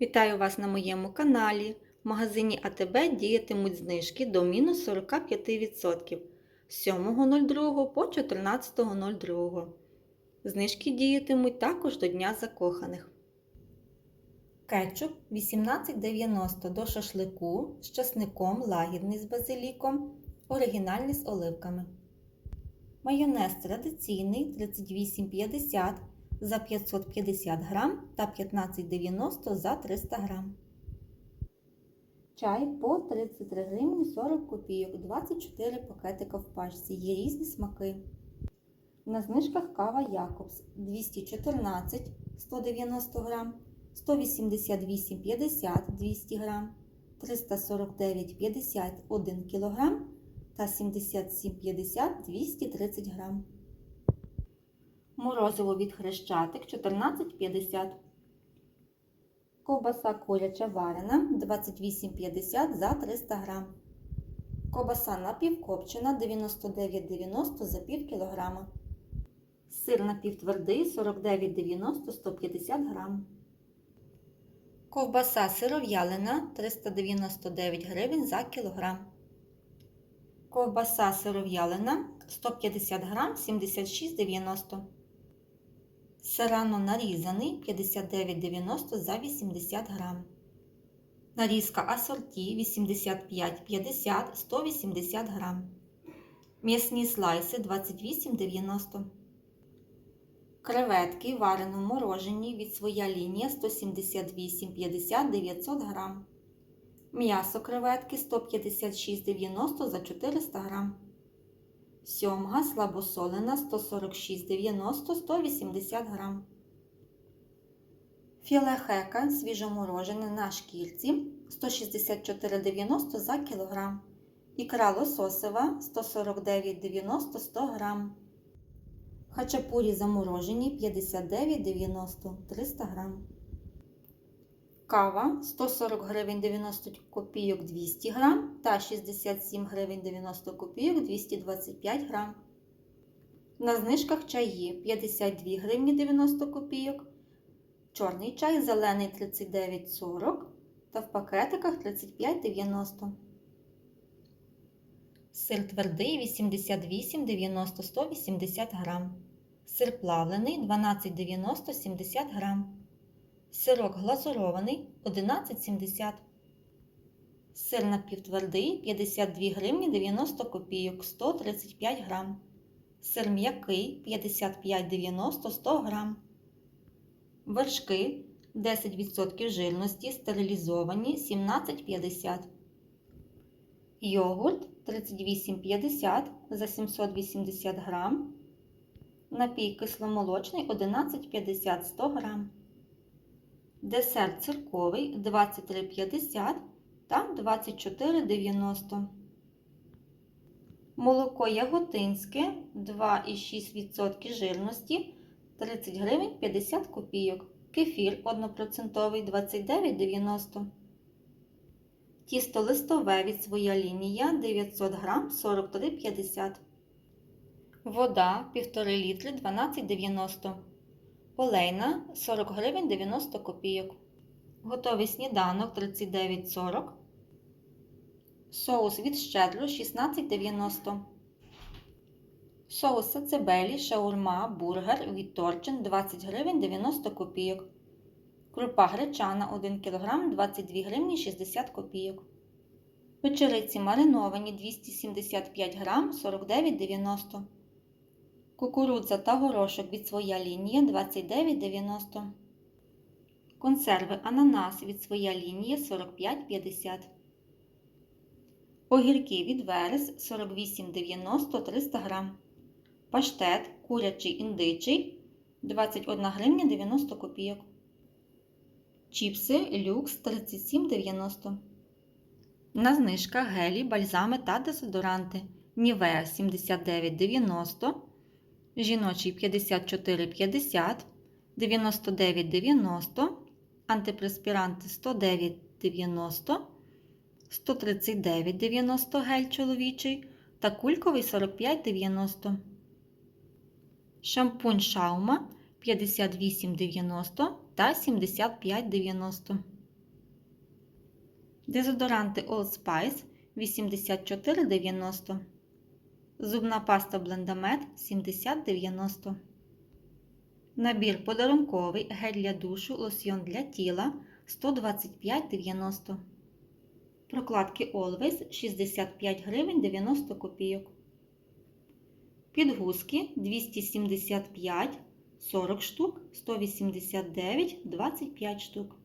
Вітаю вас на моєму каналі. В магазині АТБ діятимуть знижки до мінус 45% з 7.02 по 14.02. Знижки діятимуть також до Дня закоханих. Кетчуп 18,90 до шашлику з часником, лагідний з базиліком, оригінальний з оливками. Майонез традиційний 38,50 за 550 грам та 15,90 за 300 грам. Чай по 33 гривні 40 копійок, 24 пакетика в пачці. Є різні смаки. На знижках кава Якобс 214 190 грам, 188,50 200 грам, 349,50 1 кг та 77,50 230 грам. Морозиво від хрещатик 14,50. Ковбаса куряча варена 28,50 за 300 грам. Ковбаса напівкопчена 99,90 за пів кілограма. Сир напівтвердий 49,90 150 грам. Ковбаса сиров'ялина 399 гривень за кілограм. Ковбаса сиров'ялина 150 грам 76,90 Серано нарізаний 59,90 за 80 грам. Нарізка асорті 85,50 180 грам. М'ясні слайси 28,90 Креветки варено морожені від своя лінія 178,50 900 грам. М'ясо креветки 156,90 за 400 грам. Сьомга слабосолена 146,90 180 грам. Філе хека свіжоморожене на шкірці 164,90 за кілограм. Ікра лососева 149,90 100 грам. Хачапурі заморожені 59,90 300 грам. Кава 140 гривень 90 копійок 200 грам та 67 гривень 90 копійок 225 грам. На знижках чаї 52 гривні 90 копійок, чорний чай зелений 39,40 та в пакетиках 35,90. Сир твердий 88,90 180 грам. Сир плавлений 12,90 70 грам. Сирок глазурований 11,70. Сир напівтвердий 52 гривні 90 копійок 135 грам. Сир м'який 55,90 100 грам. Вершки 10% жирності стерилізовані 17,50. Йогурт 38,50 за 780 грам. Напій кисломолочний 11,50 100 грам. Десерт цирковий 23,50 та 24,90. Молоко яготинське 2,6% жирності 30 гривень 50 копійок. Кефір 1% 29,90. Тісто листове від своя лінія 900 грам 43,50. Вода 1,5 літри 12,90. Олейна 40 гривень 90 копійок. Готовий сніданок 39,40. Соус від щедро 16,90. Соус сацебелі, шаурма, бургер від Торчин 20 гривень 90 копійок. Крупа гречана 1 кг 22 гривні 60 копійок. Печериці мариновані 275 грам 49,90 Кукурудза та горошок від своя лінія 29,90. Консерви ананас від своя лінія 45,50. Огірки від верес 48,90 300 грам. Паштет курячий індичий 21 гривня 90 копійок. Чіпси люкс 37,90. На знижках гелі, бальзами та дезодоранти. Нівеа 79,90 жіночий 54,50, 99,90, антипреспіранти 109,90, 139,90 гель чоловічий та кульковий 45,90. Шампунь шаума 58,90 та 75,90. Дезодоранти Old Spice 84,90. Зубна паста Блендамет 70,90. Набір подарунковий гель для душу, лосьйон для тіла 125,90. Прокладки Always 65 гривень 90 копійок. Підгузки 275 40 штук, 189 25 штук.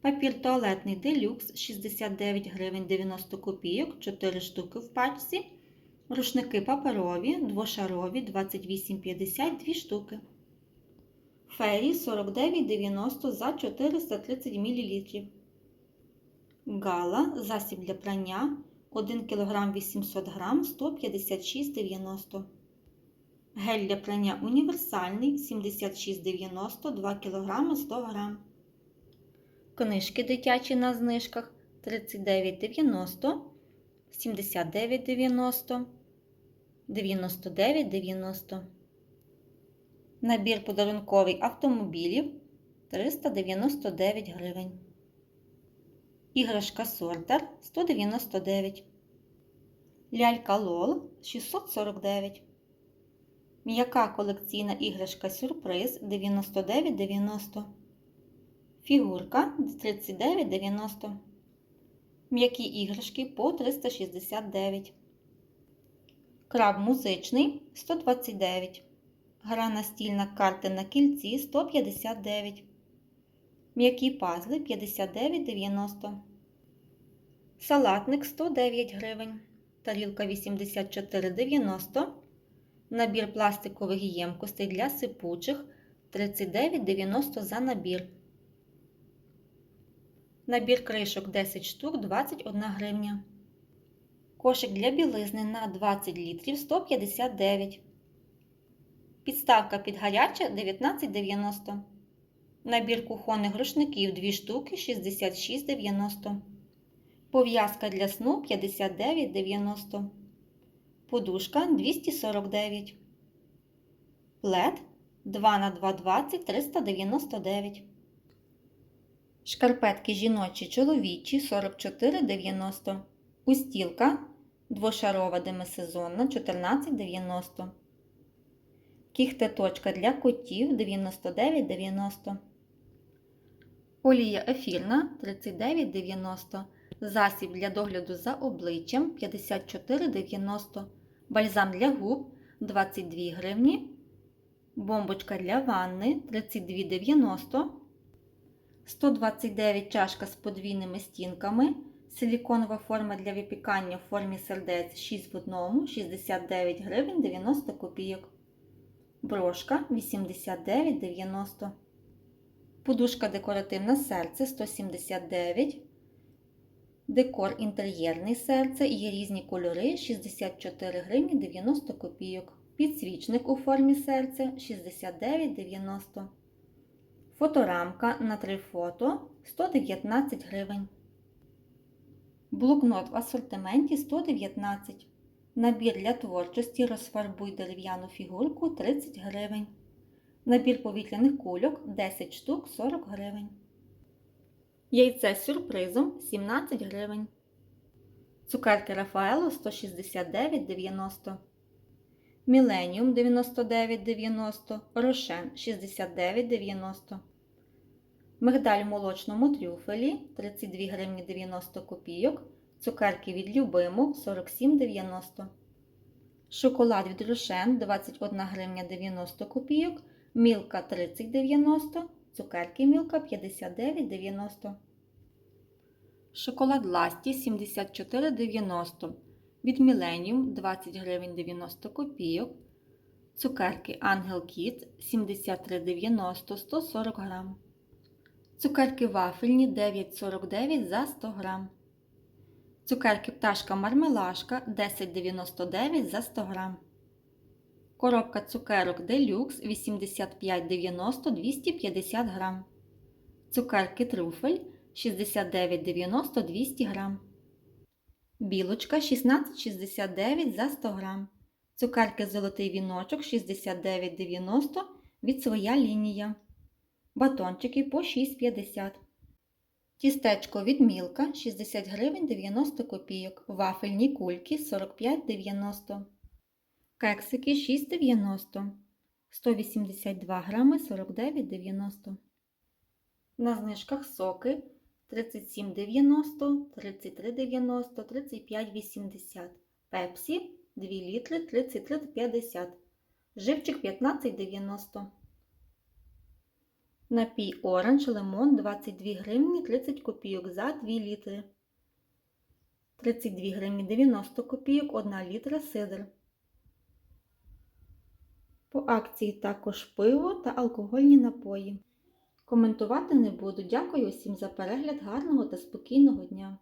Папір туалетний делюкс 69 гривень 90 копійок, 4 штуки в пачці. Рушники паперові, двошарові 28,50 2 штуки. Фері 49,90 за 430 мл. Гала засіб для прання 1 кг 800 г 156,90 Гель для прання універсальний 76,90 2 кг 100 г. Книжки дитячі на знижках 39,90, 79,90, 99,90. Набір подарунковий автомобілів 399 гривень. Іграшка Сортер 199. Лялька Лол 649. М'яка колекційна іграшка Сюрприз 99,90. Фігурка 39,90. М'які іграшки по 369. Краб музичний 129. Гра настільна карти на кільці 159. М'які пазли 59,90. Салатник 109 гривень. Тарілка 84,90. Набір пластикових ємкостей для сипучих 39,90 за набір. Набір кришок 10 штук 21 гривня. Кошик для білизни на 20 літрів 159. Підставка під гаряче 19,90. Набір кухонних рушників 2 штуки 66,90. Пов'язка для сну 59,90. Подушка 249. Плед 2 на 2,20 399. Шкарпетки жіночі чоловічі 44,90. Устілка двошарова демисезонна 14,90. Кіхтеточка для котів 99,90. Олія ефірна 39,90. Засіб для догляду за обличчям 54,90. Бальзам для губ 22 гривні. Бомбочка для ванни 32,90. 129 чашка з подвійними стінками. Силіконова форма для випікання в формі сердець 6 в 1, 69 гривень 90 копійок. Брошка 89,90. Подушка декоративне серце 179. Декор інтер'єрний серце. Є різні кольори 64 гривні 90 копійок. Підсвічник у формі серця 69,90. Фоторамка на 3 фото 119 гривень. Блокнот в асортименті 119. Набір для творчості розфарбуй дерев'яну фігурку 30 гривень. Набір повітряних кульок 10 штук 40 гривень. Яйце з сюрпризом 17 гривень. Цукерки Рафаело 169,90. Міленіум 99,90, Рошен 69,90. Мигдаль в молочному трюфелі 32 гривні 90 копійок. Цукерки від Любиму 47,90. Шоколад від Рошен 21 гривня 90 копійок. Мілка 30,90. Цукерки Мілка 59,90. Шоколад Ласті 74,90. Від Millennium 20 гривень 90 копійок. Цукерки Ангел Кіт 73,90 140 грам. Цукерки вафельні 9,49 за 100 грам. Цукерки пташка мармелашка 10,99 за 100 грам. Коробка цукерок Deluxe 85,90 250 грам. Цукерки трюфель 69,90 200 грам. Білочка 16,69 за 100 грам. Цукерки золотий віночок 69,90 від своя лінія. Батончики по 6,50. Тістечко від Мілка 60 гривень 90 копійок. Вафельні кульки 45,90. Кексики 6,90. 182 грами 49,90. На знижках соки 37,90, 33,90, 35,80. Пепсі 2 літри 33,50. Живчик 15,90. Напій оранж лимон 22 гривні 30 копійок за 2 літри. 32 гривні 90 копійок 1 літра сидр. По акції також пиво та алкогольні напої. Коментувати не буду. Дякую усім за перегляд. Гарного та спокійного дня!